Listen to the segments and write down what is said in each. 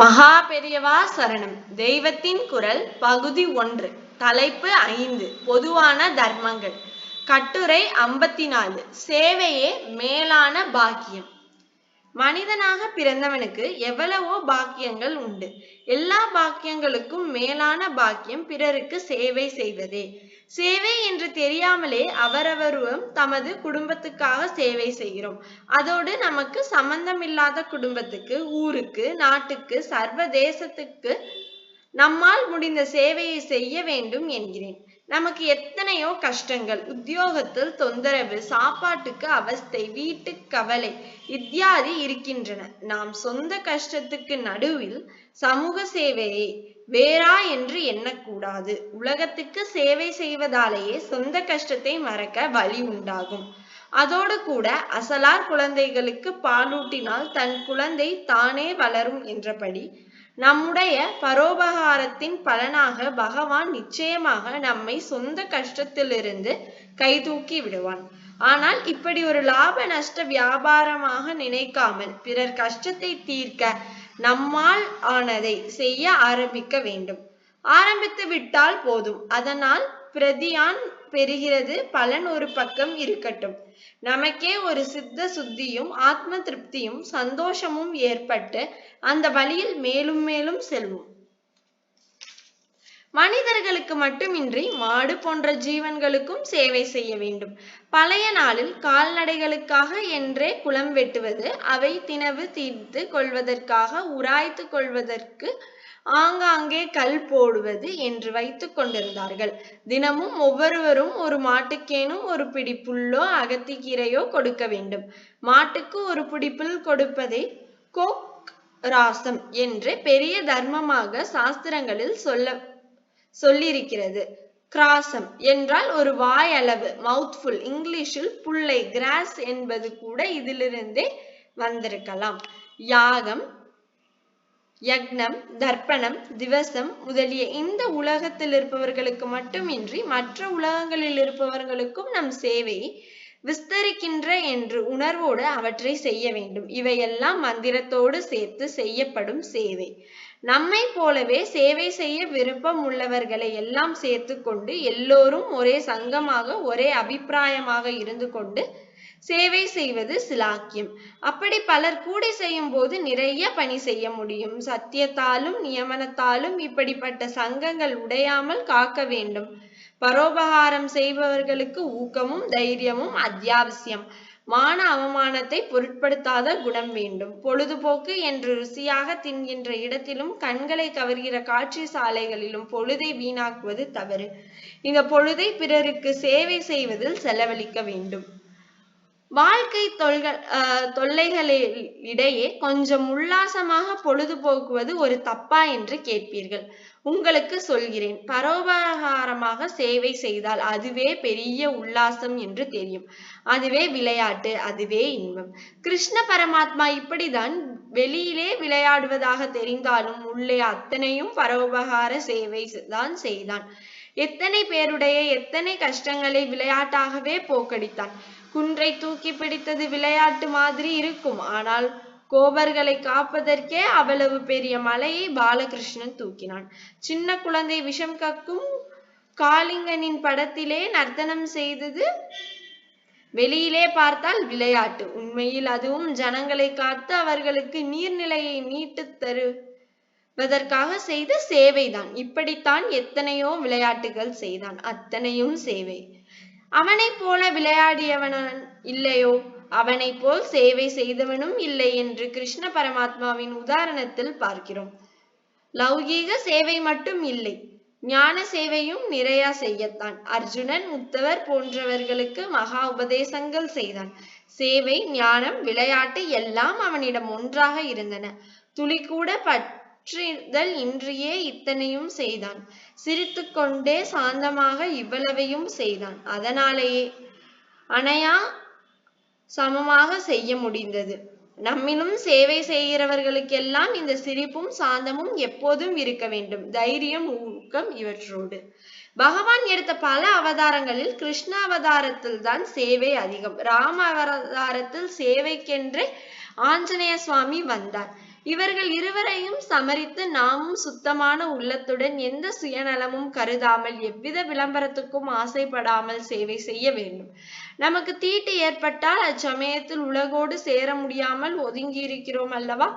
மகா பெரியவா சரணம். தெய்வத்தின் குரல் பகுதி ஒன்று. தலைப்பு ஐந்து. பொதுவான தர்மங்கள். கட்டுரை ஐம்பத்தி நாலு சேவையே மேலான பாக்கியம். மனிதனாக பிறந்தவனுக்கு எவ்வளவோ பாக்கியங்கள் உண்டு. எல்லா பாக்கியங்களுக்கும் மேலான பாக்கியம் பிறருக்கு சேவை செய்வதே. சேவை என்று தெரியாமலே அவரவரும் தமது குடும்பத்துக்காக சேவை செய்கிறோம். அதோடு நமக்கு சம்பந்தமில்லாத குடும்பத்துக்கு ஊருக்கு நாட்டுக்கு சர்வதேசத்துக்கு நம்மால் முடிந்த சேவையை செய்ய வேண்டும் என்கிறேன். நமக்கு எத்தனையோ கஷ்டங்கள். உத்தியோகத்தில் தொந்தரவு சாப்பாட்டுக்கு அவஸ்தை வீட்டு கவலை இத்தியாதி இருக்கின்றன. நாம் சொந்த கஷ்டத்துக்கு நடுவில் சமூக சேவையை வேறா என்று எண்ணக்கூடாது. உலகத்துக்கு சேவை செய்வதாலேயே சொந்த கஷ்டத்தை மறக்க வழி உண்டாகும். அதோடு கூட அசலார் குழந்தைகளுக்கு பாலூட்டினால் தன் குழந்தை தானே வளரும் என்றபடி நம்முடைய பரோபகாரத்தின் பலனாக பகவான் நிச்சயமாக நம்மை சொந்த கஷ்டத்திலிருந்து கைதூக்கி விடுவான். ஆனால் இப்படி ஒரு லாப நஷ்ட வியாபாரமாக நினைக்காமல் பிறர் கஷ்டத்தை தீர்க்க நம்மால் ஆனதை செய்ய ஆரம்பிக்க வேண்டும். ஆரம்பித்து விட்டால் போதும். அதனால் பிரதியான் பெறுகிறது. பலன் ஒரு பக்கம் இருக்கட்டும். நமக்கே ஒரு சித்த சுத்தியும் ஆத்ம திருப்தியும் சந்தோஷமும் ஏற்பட்டு அந்த வழியில் மேலும் மேலும் செல்வோம். மனிதர்களுக்கு மட்டுமின்றி மாடு போன்ற ஜீவன்களுக்கும் சேவை செய்ய வேண்டும். பழைய நாளில் கால்நடைகளுக்காக என்றே குளம் வெட்டுவது அவை தினவு தீர்த்து கொள்வதற்காக உராய்த்து கொள்வதற்கு ஆங்காங்கே கல் போடுவது என்று வைத்துக் கொண்டிருந்தார்கள். தினமும் ஒவ்வொருவரும் ஒரு மாட்டுக்கேனும் ஒரு பிடி புல்லோ அகத்திக்கீரையோ கொடுக்க வேண்டும். மாட்டுக்கு ஒரு பிடி புல் கொடுப்பதை கோக் ராசம் என்று பெரிய தர்மமாக சாஸ்திரங்களில் சொல்ல சொல்லியிருக்கிறது. கிராசம் என்றால் ஒரு வாய் அளவு மவுத்ஃபுல் இங்கிலீஷில் புல்லை கிராஸ் என்பது கூட இதிலிருந்தே வந்திருக்கலாம். யாகம் யக்னம் தர்ப்பணம் திவசம் முதலிய இந்த உலகத்தில் இருப்பவர்களுக்கு மட்டுமின்றி மற்ற உலகங்களில் இருப்பவர்களுக்கும் நம் சேவை விஸ்தரிக்கின்ற என்று உணர்வோடு அவற்றை செய்ய வேண்டும். இவையெல்லாம் மந்திரத்தோடு சேர்த்து செய்யப்படும் சேவை. நம்மை போலவே சேவை செய்ய விருப்பம் உள்ளவர்களை எல்லாம் சேர்த்து கொண்டு எல்லோரும் ஒரே சங்கமாக ஒரே அபிப்பிராயமாக இருந்து கொண்டு சேவை செய்வது சிலாக்கியம். அப்படி பலர் கூடி செய்யும் போது நிறைய பணி செய்ய முடியும். சத்தியத்தாலும் நியமனத்தாலும் இப்படிப்பட்ட சங்கங்கள் உடையாமல் காக்க வேண்டும். பரோபகாரம் செய்பவர்களுக்கு ஊக்கமும் தைரியமும் அத்தியாவசியம். மான அவமானத்தை பொருட்படுத்தாத குணம் வேண்டும். பொழுதுபோக்கு என்று ருசியாக தின்கின்ற இடத்திலும் கண்களை கவர்கிற காட்சி சாலைகளிலும் பொழுதை வீணாக்குவது தவறு. இந்த பொழுதை பிறருக்கு சேவை செய்வதில் செலவழிக்க வேண்டும். வாழ்க்கை தொல்கள் தொல்லைகளிடையே கொஞ்சம் உல்லாசமாக பொழுதுபோக்குவது ஒரு தப்பா என்று கேட்பீர்கள். உங்களுக்கு சொல்கிறேன். பரோபகாரமாக சேவை செய்தால் அதுவே பெரிய உல்லாசம் என்று தெரியும். அதுவே விளையாட்டு அதுவே இன்பம். கிருஷ்ண பரமாத்மா இப்படிதான் வெளியிலே விளையாடுவதாக தெரிந்தாலும் உள்ளே அத்தனையும் பரோபகார சேவை தான் செய்தான். எத்தனை பேருடைய எத்தனை கஷ்டங்களை விளையாட்டாகவே போக்கடித்தான். குன்றை தூக்கி பிடித்தது விளையாட்டு மாதிரி இருக்கும். ஆனால் கோபர்களை காப்பதற்கே அவ்வளவு பெரிய மலையை பாலகிருஷ்ணன் தூக்கினான். சின்ன குழந்தை விஷம் கக்கும் காளிங்கனின் படத்திலே நர்த்தனம் செய்தது வெளியிலே பார்த்தால் விளையாட்டு. உண்மையில் அதுவும் ஜனங்களை காத்து அவர்களுக்கு நீர்நிலையை நீட்டு தருவதற்காக செய்த சேவைதான். இப்படித்தான் எத்தனையோ விளையாட்டுகள் செய்தான். அத்தனையும் சேவை. அவனைப் போல விளையாடியவனன் இல்லையோ? அவனை போல் சேவை செய்தவனும் இல்லை என்று கிருஷ்ண பரமாத்மாவின் உதாரணத்தில் பார்க்கிறோம். லௌகீக சேவை மட்டும் இல்லை ஞான சேவையும் நிறைய செய்யத்தான். அர்ஜுனன் உத்தவர் போன்றவர்களுக்கு மகா உபதேசங்கள் செய்தான். சேவை ஞானம் விளையாட்டு எல்லாம் அவனிடம் ஒன்றாக இருந்தன. துளி கூட கற்றிதல் இன்றியே இத்தனையும் செய்தான். சிரித்து கொண்டே சாந்தமாக இவ்வளவையும் செய்தான். அதனாலேயே அணையா சமமாக செய்ய முடிந்தது. நம்மிலும் சேவை செய்கிறவர்களுக்கெல்லாம் இந்த சிரிப்பும் சாந்தமும் எப்போதும் இருக்க வேண்டும். தைரியம் ஊக்கம் இவற்றோடு. பகவான் எடுத்த பல அவதாரங்களில் கிருஷ்ண அவதாரத்தில் தான் சேவை அதிகம். ராம அவதாரத்தில் சேவைக்கென்றே ஆஞ்சநேய சுவாமி வந்தார். இவர்கள் இருவரையும் சமரித்து நாமும் சுத்தமான உள்ளத்துடன் எந்த சுயநலமும் கருதாமல் எவ்வித விளம்பரத்துக்கும் ஆசைப்படாமல் சேவை செய்ய வேண்டும். நமக்கு தீட்டு ஏற்பட்டால் அச்சமயத்தில் உலகோடு சேர முடியாமல் ஒதுங்கி இருக்கிறோம் அல்லவா?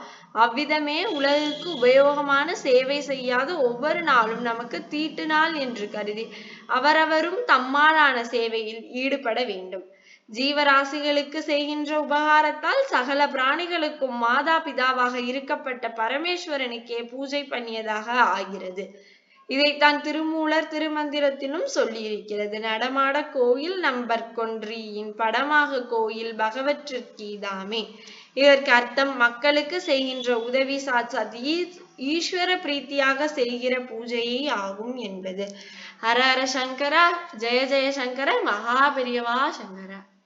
அவ்விதமே உலகுக்கு உபயோகமான சேவை செய்யாத ஒவ்வொரு நாளும் நமக்கு தீட்டு நாள் என்று கருதி அவரவரும் தம்மாலான சேவையில் ஈடுபட வேண்டும். ஜீவராசிகளுக்கு செய்கின்ற உபகாரத்தால் சகல பிராணிகளுக்கும் மாதா பிதாவாக இருக்கப்பட்ட பரமேஸ்வரனுக்கே பூஜை பண்ணியதாக ஆகிறது. இதைத்தான் திருமூலர் திருமந்திரத்திலும் சொல்லியிருக்கிறது. நடமாட கோயில் நம்பர் கொன்றியின் படமாக கோயில் பகவற்றிற்கீதாமே இதற்கு அர்த்தம் மக்களுக்கு செய்கின்ற உதவி சாட்சாத் ஈ- ஈஸ்வர பிரீத்தியாக செய்கிற பூஜையே ஆகும் என்பது. ஹர ஹர சங்கரா ஜெய ஜெய சங்கர மகாபெரியவா சங்கரா.